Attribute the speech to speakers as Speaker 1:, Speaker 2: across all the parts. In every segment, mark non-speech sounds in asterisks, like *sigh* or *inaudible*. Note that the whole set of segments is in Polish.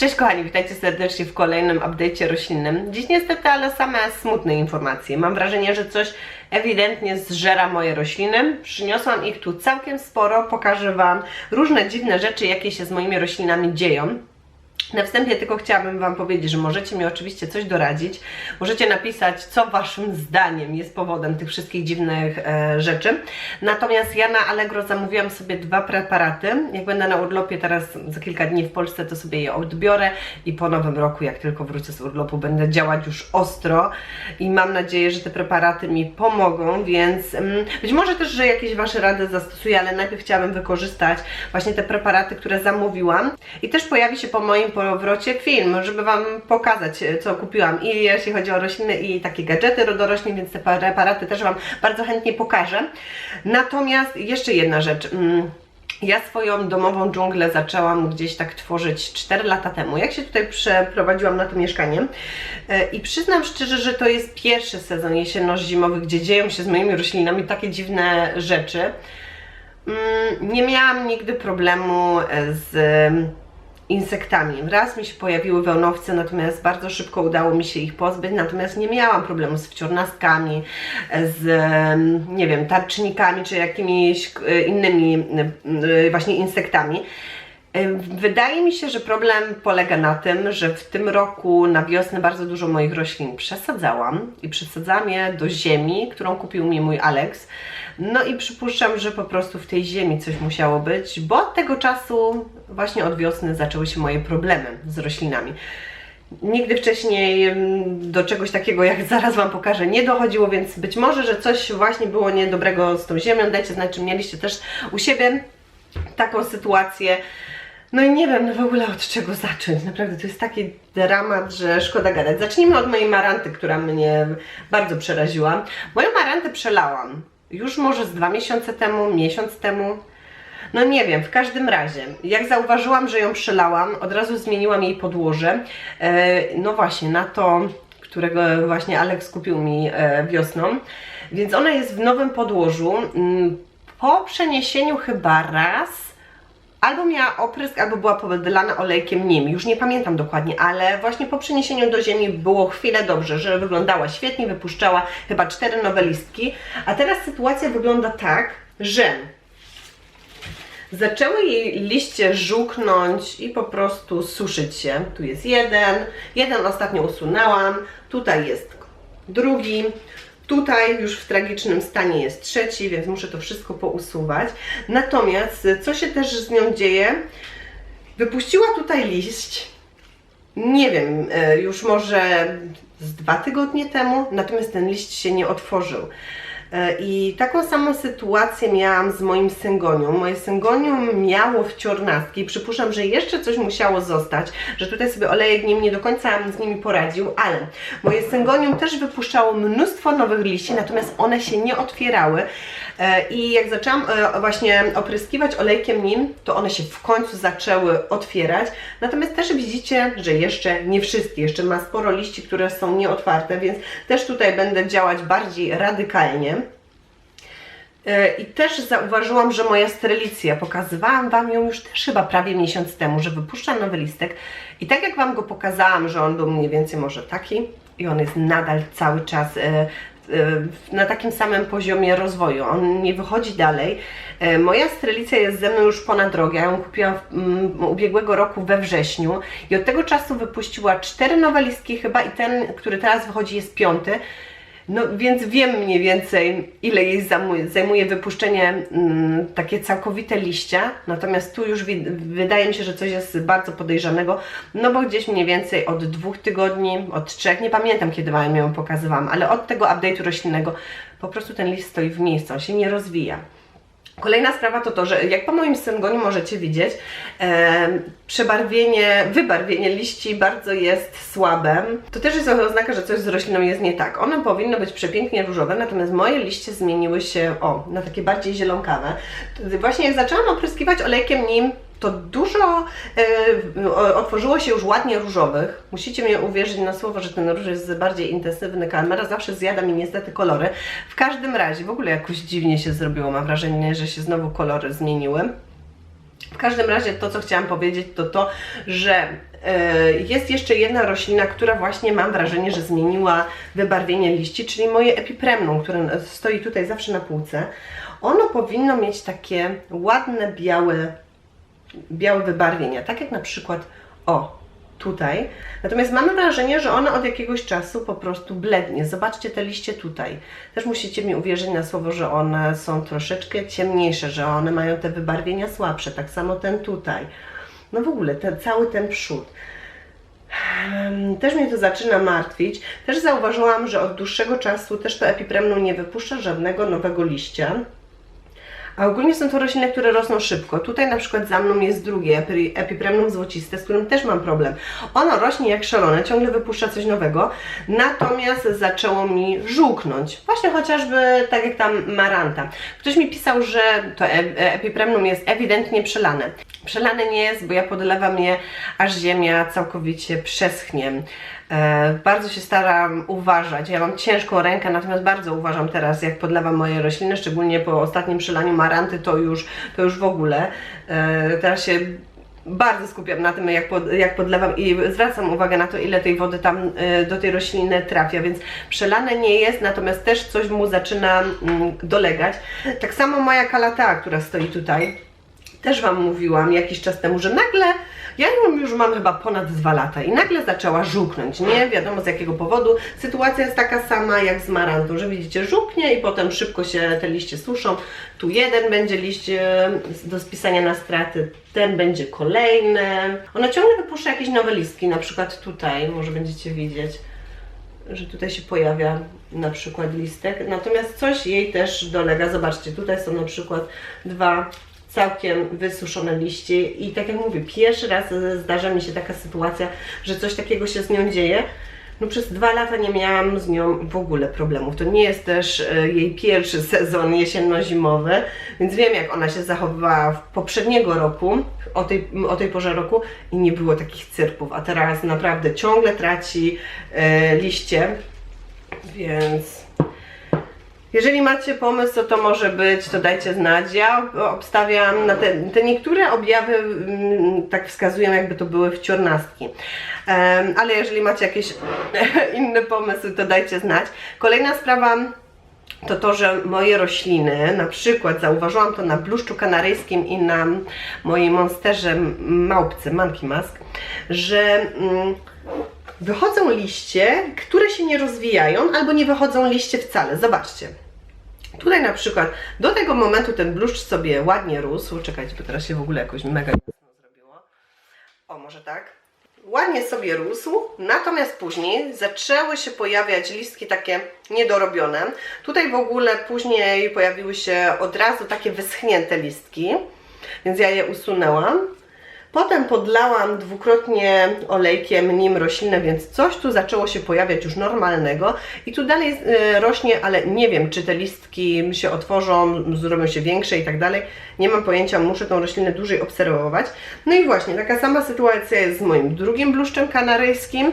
Speaker 1: Cześć kochani, witajcie serdecznie w kolejnym update'cie roślinnym. Dziś niestety, ale same smutne informacje. Mam wrażenie, że coś ewidentnie zżera moje rośliny. Przyniosłam ich tu całkiem sporo, pokażę Wam różne dziwne rzeczy, jakie się z moimi roślinami dzieją. Na wstępie tylko chciałabym Wam powiedzieć, że możecie mi oczywiście coś doradzić. Możecie napisać, co Waszym zdaniem jest powodem tych wszystkich dziwnych e, rzeczy. Natomiast ja na Allegro zamówiłam sobie dwa preparaty. Jak będę na urlopie teraz za kilka dni w Polsce, to sobie je odbiorę i po nowym roku, jak tylko wrócę z urlopu, będę działać już ostro i mam nadzieję, że te preparaty mi pomogą, więc mm, być może też, że jakieś Wasze rady zastosuję, ale najpierw chciałabym wykorzystać właśnie te preparaty, które zamówiłam i też pojawi się po moim powrocie film, żeby Wam pokazać, e, co kupiłam i jeśli chodzi o rośliny i takie gadżety do więc te preparaty też Wam bardzo chętnie pokażę. Natomiast jeszcze jedna rzecz. Mm, Ja swoją domową dżunglę zaczęłam gdzieś tak tworzyć 4 lata temu, jak się tutaj przeprowadziłam na to mieszkanie. E, I przyznam szczerze, że to jest pierwszy sezon jesienno-zimowy, gdzie dzieją się z moimi roślinami takie dziwne rzeczy. Mm, Nie miałam nigdy problemu z insektami. Raz mi się pojawiły wełnowce, natomiast bardzo szybko udało mi się ich pozbyć, natomiast nie miałam problemu z wciornastkami, z nie wiem, tarcznikami czy jakimiś e, innymi e, właśnie insektami. Wydaje mi się, że problem polega na tym, że w tym roku na wiosnę bardzo dużo moich roślin przesadzałam i przesadzałam je do ziemi, którą kupił mi mój Alex. No i przypuszczam, że po prostu w tej ziemi coś musiało być, bo od tego czasu, właśnie od wiosny, zaczęły się moje problemy z roślinami. Nigdy wcześniej do czegoś takiego, jak *laughs* zaraz Wam pokażę, nie dochodziło, więc być może, że coś właśnie było niedobrego z tą ziemią. Dajcie znać, czy mieliście też u siebie taką sytuację. No i nie wiem no w ogóle od czego zacząć. Naprawdę to jest taki dramat, że szkoda gadać. Zacznijmy od mojej maranty, która mnie bardzo przeraziła. Moją marantę przelałam już może z dwa miesiące temu, miesiąc temu. No nie wiem, w każdym razie, jak zauważyłam, że ją przelałam, od razu zmieniłam jej podłoże. E, no właśnie, na to, którego właśnie Alex kupił mi e, wiosną. Więc ona jest w nowym podłożu. Mm, Po przeniesieniu chyba raz albo miała oprysk, albo była powydlana olejkiem nim. Już nie pamiętam dokładnie, ale właśnie po przeniesieniu do ziemi było chwilę dobrze, że wyglądała świetnie, wypuszczała chyba cztery nowe listki. A teraz sytuacja wygląda tak, że zaczęły jej liście żółknąć i po prostu suszyć się. Tu jest jeden, jeden ostatnio usunęłam, tutaj jest drugi, Tutaj już w tragicznym stanie jest trzeci, więc muszę to wszystko pousuwać. Natomiast co się też z nią dzieje? Wypuściła tutaj liść, nie wiem, e, już może z dwa tygodnie temu, natomiast ten liść się nie otworzył. E, I taką samą sytuację miałam z moim syngonią. Moje syngonium miało wciornastki. Przypuszczam, że jeszcze coś musiało zostać, że tutaj sobie olejek nim nie do końca z nimi poradził, ale moje syngonium też wypuszczało mnóstwo nowych liści, natomiast one się nie otwierały. E, I jak zaczęłam e, właśnie opryskiwać olejkiem nim, to one się w końcu zaczęły otwierać. Natomiast też widzicie, że jeszcze nie wszystkie, jeszcze ma sporo liści, które są nieotwarte, więc też tutaj będę działać bardziej radykalnie. E, I też zauważyłam, że moja strelicja, pokazywałam Wam ją już też chyba prawie miesiąc temu, że wypuszczam nowy listek i tak jak Wam go pokazałam, że on był mniej więcej może taki i on jest nadal cały czas na takim samym poziomie rozwoju, on nie wychodzi dalej. E, Moja strelicja jest ze mną już ponad rok, ja ją kupiłam w, mm, ubiegłego roku we wrześniu i od tego czasu wypuściła cztery nowe listki chyba i ten, który teraz wychodzi jest piąty. No więc wiem mniej więcej, ile jej zajmuje, wypuszczenie mm, takie całkowite liścia, natomiast tu już wydaje mi się, że coś jest bardzo podejrzanego, no bo gdzieś mniej więcej od dwóch tygodni, od trzech, nie pamiętam kiedy Wam ją pokazywałam, ale od tego update'u roślinnego po prostu ten list stoi w miejscu, on się nie rozwija. Kolejna sprawa to to, że jak po moim syngoniu możecie widzieć, e, przebarwienie, wybarwienie liści bardzo jest słabe. To też jest oznaka, że coś z rośliną jest nie tak. One powinno być przepięknie różowe, natomiast moje liście zmieniły się o, na takie bardziej zielonkawe. Właśnie jak zaczęłam opryskiwać olejkiem nim, to dużo e, otworzyło się już ładnie różowych. Musicie mnie uwierzyć na słowo, że ten róż jest bardziej intensywny. Kamera zawsze zjada mi niestety kolory. W każdym razie, w ogóle jakoś dziwnie się zrobiło. Mam wrażenie, że się znowu kolory zmieniły. W każdym razie to, co chciałam powiedzieć, to to, że e, jest jeszcze jedna roślina, która właśnie mam wrażenie, że zmieniła wybarwienie liści, czyli moje epipremnum, które stoi tutaj zawsze na półce. Ono powinno mieć takie ładne, białe, białe wybarwienia, tak jak na przykład, o, tutaj. Natomiast mamy wrażenie, że ono od jakiegoś czasu po prostu blednie. Zobaczcie te liście tutaj. Też musicie mi uwierzyć na słowo, że one są troszeczkę ciemniejsze, że one mają te wybarwienia słabsze. Tak samo ten tutaj. No w ogóle ten, cały ten przód. Też mnie to zaczyna martwić. Też zauważyłam, że od dłuższego czasu też to epipremnum nie wypuszcza żadnego nowego liścia. A ogólnie są to rośliny, które rosną szybko. Tutaj na przykład za mną jest drugie, epi- epipremnum złociste, z którym też mam problem. Ono rośnie jak szalone, ciągle wypuszcza coś nowego, natomiast zaczęło mi żółknąć. Właśnie chociażby tak jak tam maranta. Ktoś mi pisał, że to e- e- epipremnum jest ewidentnie przelane. Przelane nie jest, bo ja podlewam je, aż ziemia całkowicie przeschnie. E, bardzo się staram uważać. Ja mam ciężką rękę, natomiast bardzo uważam teraz, jak podlewam moje rośliny, szczególnie po ostatnim przelaniu maranty, to już, to już w ogóle. E, teraz się bardzo skupiam na tym, jak, pod, jak podlewam i zwracam uwagę na to, ile tej wody tam e, do tej rośliny trafia, więc przelane nie jest, natomiast też coś mu zaczyna mm, dolegać. Tak samo moja kalatea, która stoi tutaj, też Wam mówiłam jakiś czas temu, że nagle, ja ją już mam chyba ponad dwa lata i nagle zaczęła żółknąć, nie wiadomo z jakiego powodu. Sytuacja jest taka sama jak z marantą, że widzicie żółknie i potem szybko się te liście suszą. Tu jeden będzie liść e, do spisania na straty, ten będzie kolejny. Ona ciągle wypuszcza jakieś nowe listki, na przykład tutaj, może będziecie widzieć że tutaj się pojawia na przykład listek, natomiast coś jej też dolega. Zobaczcie, tutaj są na przykład dwa całkiem wysuszone liście i tak jak mówię, pierwszy raz zdarza mi się taka sytuacja, że coś takiego się z nią dzieje. No przez dwa lata nie miałam z nią w ogóle problemów. To nie jest też e, jej pierwszy *laughs* sezon jesienno-zimowy, więc wiem jak ona się zachowywała w poprzedniego roku, o tej, o tej porze roku i nie było takich cyrków, a teraz naprawdę ciągle traci e, liście, więc jeżeli macie pomysł, co to może być, to dajcie znać. Ja obstawiam na te, te niektóre objawy mm, tak wskazują, jakby to były wciornastki. Ale jeżeli macie jakieś *laughs* inne pomysły, to dajcie znać. Kolejna sprawa to to, że moje rośliny, na przykład zauważyłam to na bluszczu kanaryjskim i na mojej monsterze małpce, monkey mask, że mm, wychodzą liście, które się nie rozwijają albo nie wychodzą liście wcale. Zobaczcie. Tutaj na przykład do tego momentu ten bluszcz sobie ładnie rósł. Czekajcie, bo teraz się w ogóle jakoś mega jasno zrobiło. O, może tak? Ładnie sobie rósł, natomiast później zaczęły się pojawiać listki takie niedorobione. Tutaj w ogóle później pojawiły się od razu takie wyschnięte listki, więc ja je usunęłam. Potem podlałam dwukrotnie olejkiem nim roślinę, więc coś tu zaczęło się pojawiać już normalnego i tu dalej y, rośnie, ale nie wiem, czy te listki się otworzą, zrobią się większe i tak dalej. Nie mam pojęcia, muszę tą roślinę dłużej obserwować. No i właśnie, taka sama sytuacja jest z moim drugim bluszczem kanaryjskim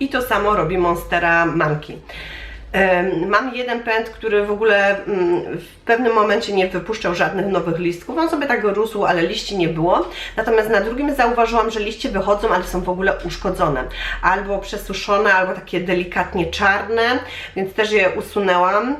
Speaker 1: i to samo robi Monstera Manki. Mam jeden pęd, który w ogóle mm, w pewnym momencie nie wypuszczał żadnych nowych listków. On sobie tak rósł, ale liści nie było. Natomiast na drugim zauważyłam, że liście wychodzą, ale są w ogóle uszkodzone. Albo przesuszone, albo takie delikatnie czarne, więc też je usunęłam.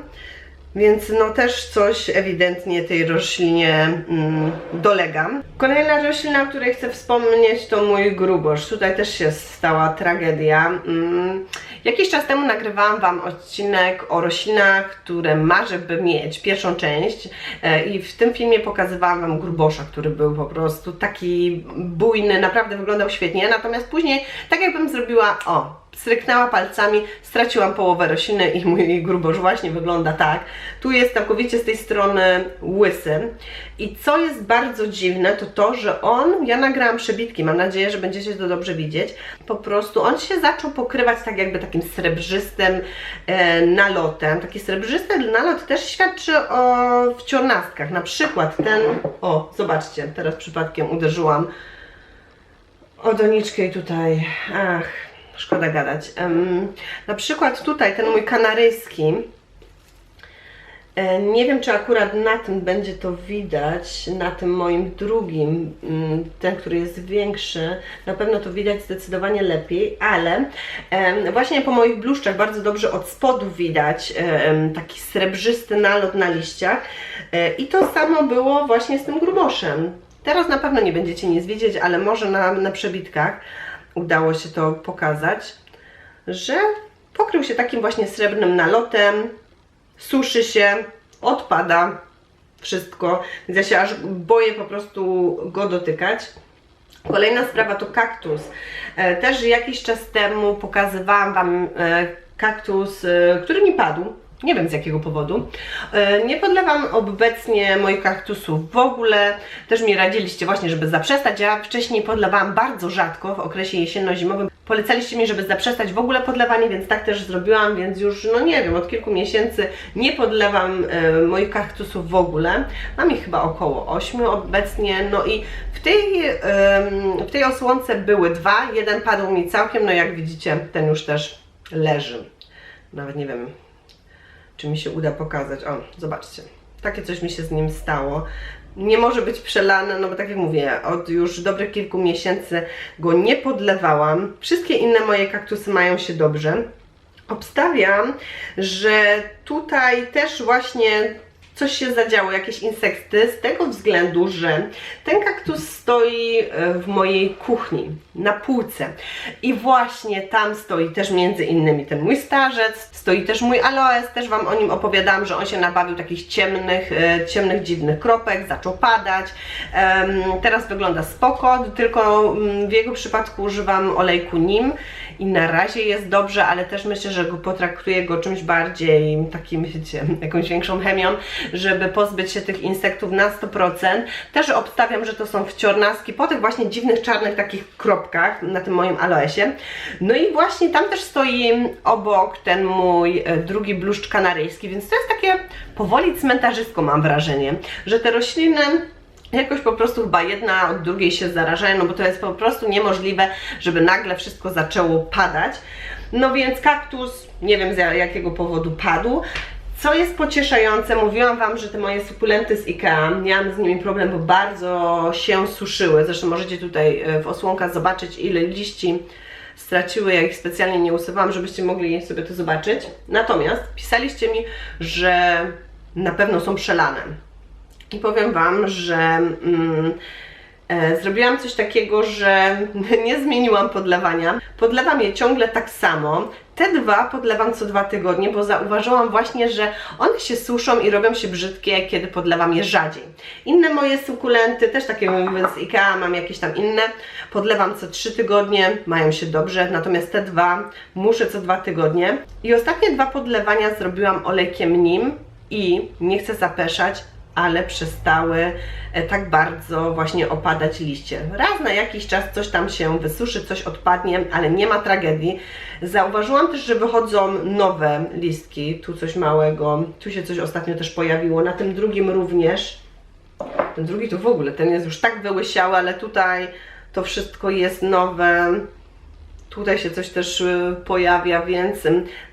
Speaker 1: Więc no też coś ewidentnie tej roślinie mm, dolega. Kolejna roślina, o której chcę wspomnieć to mój grubosz. Tutaj też się stała tragedia. Mm, jakiś czas temu nagrywałam Wam odcinek o roślinach, które marzę by mieć, pierwszą część e, i w tym filmie pokazywałam Wam grubosza, który był po prostu taki bujny, naprawdę wyglądał świetnie, natomiast później tak jakbym zrobiła, o, stryknęła palcami, straciłam połowę rośliny i mój grubosz właśnie wygląda tak. Tu jest całkowicie z tej strony łysy. I co jest bardzo dziwne, to to, że on, ja nagrałam przebitki, mam nadzieję, że będziecie to dobrze widzieć, po prostu on się zaczął pokrywać tak jakby takim srebrzystym e, nalotem. Taki srebrzysty nalot też świadczy o wciornastkach. Na przykład ten, o, zobaczcie, teraz przypadkiem uderzyłam o doniczkę i tutaj, ach, szkoda gadać. Na przykład tutaj ten mój kanaryjski, E, Nie wiem, czy akurat na tym będzie to widać, na tym moim drugim, mm, ten, który jest większy, na pewno to widać zdecydowanie lepiej, ale właśnie po moich bluszczach bardzo dobrze od spodu widać em, taki srebrzysty nalot na liściach E, i to samo było właśnie z tym gruboszem. Teraz na pewno nie będziecie nic widzieć, ale może na, na przebitkach udało się to pokazać, że pokrył się takim właśnie srebrnym nalotem, suszy się, odpada wszystko, więc ja się aż boję po prostu go dotykać. Kolejna sprawa to kaktus. E, Też jakiś czas temu pokazywałam Wam e, kaktus, e, który mi padł. Nie wiem z jakiego powodu. E, Nie podlewam obecnie moich kaktusów w ogóle. Też mi radziliście właśnie, żeby zaprzestać. Ja wcześniej podlewałam bardzo rzadko w okresie jesienno-zimowym. Polecaliście mi, żeby zaprzestać w ogóle podlewanie, więc tak też zrobiłam, więc już, no nie wiem, od kilku miesięcy nie podlewam e, moich kaktusów w ogóle. Mam ich chyba około 8 obecnie, no i w tej, w tej osłonce były dwa, jeden padł mi całkiem, no jak widzicie, ten już też leży. Nawet nie wiem, czy mi się uda pokazać. O, zobaczcie. Takie coś mi się z nim stało. Nie może być przelane, no bo tak jak mówię, od już dobrych kilku miesięcy go nie podlewałam. Wszystkie inne moje kaktusy mają się dobrze. Obstawiam, że tutaj też właśnie coś się zadziało, jakieś insekty, z tego względu, że ten kaktus stoi e, w mojej kuchni, na półce. I właśnie tam stoi też między innymi ten mój starzec, stoi też mój aloes, też Wam o nim opowiadałam, że on się nabawił takich ciemnych, e, ciemnych, dziwnych kropek, zaczął padać. Teraz wygląda spoko, tylko mm, w jego przypadku używam olejku nim i na razie jest dobrze, ale też myślę, że go potraktuję go czymś bardziej takim, wiecie, *laughs* jakąś większą chemią, żeby pozbyć się tych insektów na 100%. Też obstawiam, że to są wciornaski po tych właśnie dziwnych czarnych takich kropkach na tym moim aloesie. No i właśnie tam też stoi obok ten mój e, drugi bluszcz kanaryjski, więc to jest takie powoli cmentarzysko mam wrażenie, że te rośliny jakoś po prostu chyba jedna od drugiej się zarażają, no bo to jest po prostu niemożliwe, żeby nagle wszystko zaczęło padać. No więc kaktus, nie wiem z jakiego powodu padł. Co jest pocieszające, mówiłam Wam, że te moje sukulenty z IKEA, miałam z nimi problem, bo bardzo się suszyły. Zresztą możecie tutaj e, w osłonkach zobaczyć, ile liści straciły. Ja ich specjalnie nie usuwałam, żebyście mogli sobie to zobaczyć. Natomiast pisaliście mi, że na pewno są przelane. I powiem Wam, że mm, e, zrobiłam coś takiego, że *laughs* nie zmieniłam podlewania. Podlewam je ciągle tak samo. Te dwa podlewam co dwa tygodnie, bo zauważyłam właśnie, że one się suszą i robią się brzydkie, kiedy podlewam je rzadziej. Inne moje sukulenty, też takie z IKEA, mam jakieś tam inne, podlewam co trzy tygodnie, mają się dobrze, natomiast te dwa muszę co dwa tygodnie. I ostatnie dwa podlewania zrobiłam olejkiem nim i nie chcę zapeszać, ale przestały e, tak bardzo właśnie opadać liście. Raz na jakiś czas coś tam się wysuszy, coś odpadnie, ale nie ma tragedii. Zauważyłam też, że wychodzą nowe listki, tu coś małego, tu się coś ostatnio też pojawiło, na tym drugim również. Ten drugi to w ogóle, ten jest już tak wyłysiały, ale tutaj to wszystko jest nowe. Tutaj się coś też y, pojawia, więc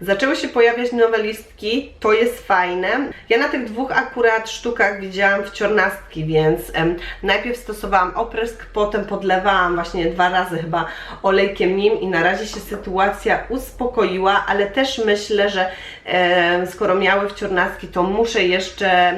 Speaker 1: zaczęły się pojawiać nowe listki, to jest fajne. Ja na tych dwóch akurat sztukach widziałam wciornastki, więc najpierw stosowałam oprysk, potem podlewałam właśnie dwa razy chyba olejkiem nim i na razie się sytuacja uspokoiła, ale też myślę, że skoro miały wciornastki, to muszę jeszcze...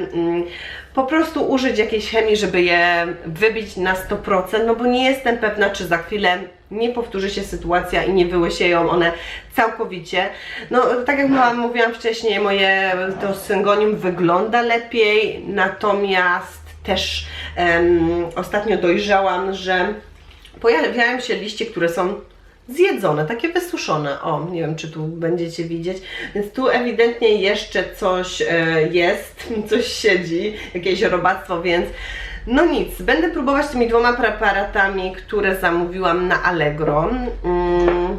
Speaker 1: po prostu użyć jakiejś chemii, żeby je wybić na 100%, no bo nie jestem pewna, czy za chwilę nie powtórzy się sytuacja i nie wyłysieją one całkowicie. No, tak jak mówiłam, wcześniej, moje to syngonium wygląda lepiej, natomiast też em, ostatnio dojrzałam, że pojawiają się liście, które są zjedzone, takie wysuszone. O, nie wiem, czy tu będziecie widzieć. Więc tu ewidentnie jeszcze coś e, jest, *laughs* coś siedzi, jakieś robactwo, więc no nic, będę próbować tymi dwoma preparatami, które zamówiłam na Allegro. Mm.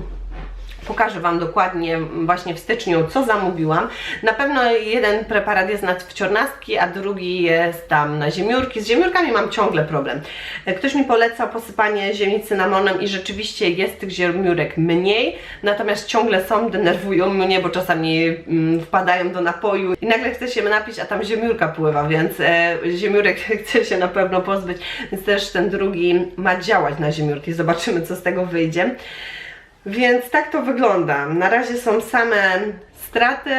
Speaker 1: Pokażę Wam dokładnie właśnie w styczniu, co zamówiłam. Na pewno jeden preparat jest na wciornastki, a drugi jest tam na ziemiórki. Z ziemiórkami mam ciągle problem. Ktoś mi polecał posypanie ziemi cynamonem i rzeczywiście jest tych ziemiórek mniej, natomiast ciągle są, denerwują mnie, bo czasami mm, wpadają do napoju i nagle chcę się napić, a tam ziemiórka pływa, więc e, ziemiórek *laughs* chcę się na pewno pozbyć, więc też ten drugi ma działać na ziemiórki. Zobaczymy, co z tego wyjdzie. Więc tak to wygląda. Na razie są same straty.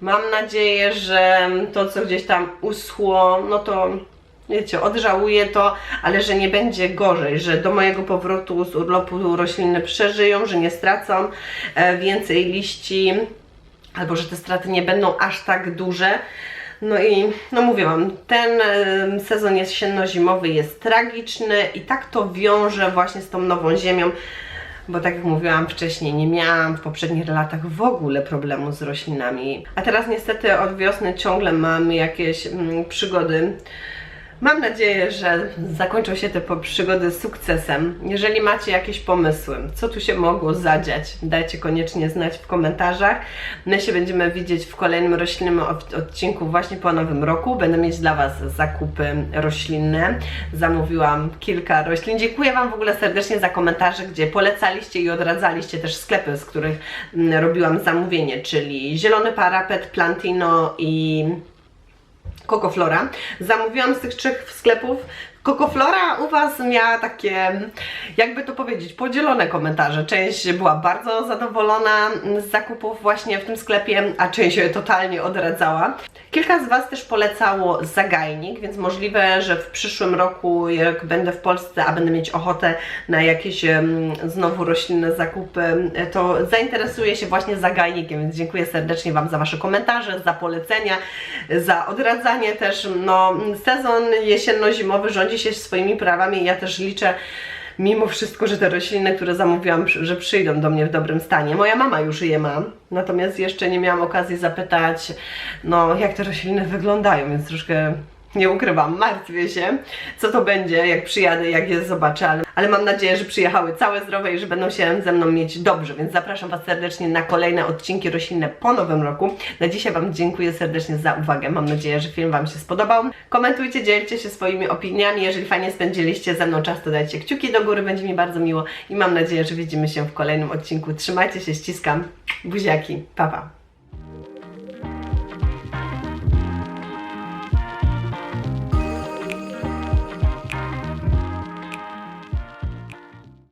Speaker 1: Mam nadzieję, że to, co gdzieś tam uschło, no to wiecie, odżałuję to, ale że nie będzie gorzej, że do mojego powrotu z urlopu rośliny przeżyją, że nie stracą e, więcej liści, albo że te straty nie będą aż tak duże. No i no mówię Wam, ten em, sezon jesienno-zimowy jest tragiczny i tak to wiąże właśnie z tą nową ziemią, bo tak jak mówiłam wcześniej, nie miałam w poprzednich latach w ogóle problemu z roślinami. A teraz niestety od wiosny ciągle mamy jakieś mm, przygody. Mam nadzieję, że zakończą się te przygody sukcesem. Jeżeli macie jakieś pomysły, co tu się mogło zadziać, dajcie koniecznie znać w komentarzach. My się będziemy widzieć w kolejnym roślinnym od- odcinku właśnie po nowym roku. Będę mieć dla Was zakupy roślinne. Zamówiłam kilka roślin. Dziękuję Wam w ogóle serdecznie za komentarze, gdzie polecaliście i odradzaliście też sklepy, z których mm, robiłam zamówienie, czyli Zielony Parapet, Plantino i Kokoflora. Zamówiłam z tych trzech sklepów. Kokoflora u Was miała takie, jakby to powiedzieć, podzielone komentarze. Część była bardzo zadowolona z zakupów właśnie w tym sklepie, a część je totalnie odradzała. Kilka z Was też polecało zagajnik, więc możliwe, że w przyszłym roku, jak będę w Polsce, a będę mieć ochotę na jakieś znowu roślinne zakupy, to zainteresuję się właśnie zagajnikiem, więc dziękuję serdecznie Wam za Wasze komentarze, za polecenia, za odradzanie też. No, sezon jesienno-zimowy rządzi się swoimi prawami ja też liczę mimo wszystko, że te rośliny, które zamówiłam, że przyjdą do mnie w dobrym stanie. Moja mama już je ma, natomiast jeszcze nie miałam okazji zapytać, no jak te rośliny wyglądają, więc troszkę nie ukrywam, martwię się, co to będzie, jak przyjadę, jak je zobaczę, ale, ale mam nadzieję, że przyjechały całe zdrowe i że będą się ze mną mieć dobrze, więc zapraszam Was serdecznie na kolejne odcinki roślinne po nowym roku. Na dzisiaj Wam dziękuję serdecznie za uwagę, mam nadzieję, że film Wam się spodobał. Komentujcie, dzielcie się swoimi opiniami, jeżeli fajnie spędziliście ze mną czas, to dajcie kciuki do góry, będzie mi bardzo miło i mam nadzieję, że widzimy się w kolejnym odcinku. Trzymajcie się, ściskam, buziaki, pa pa.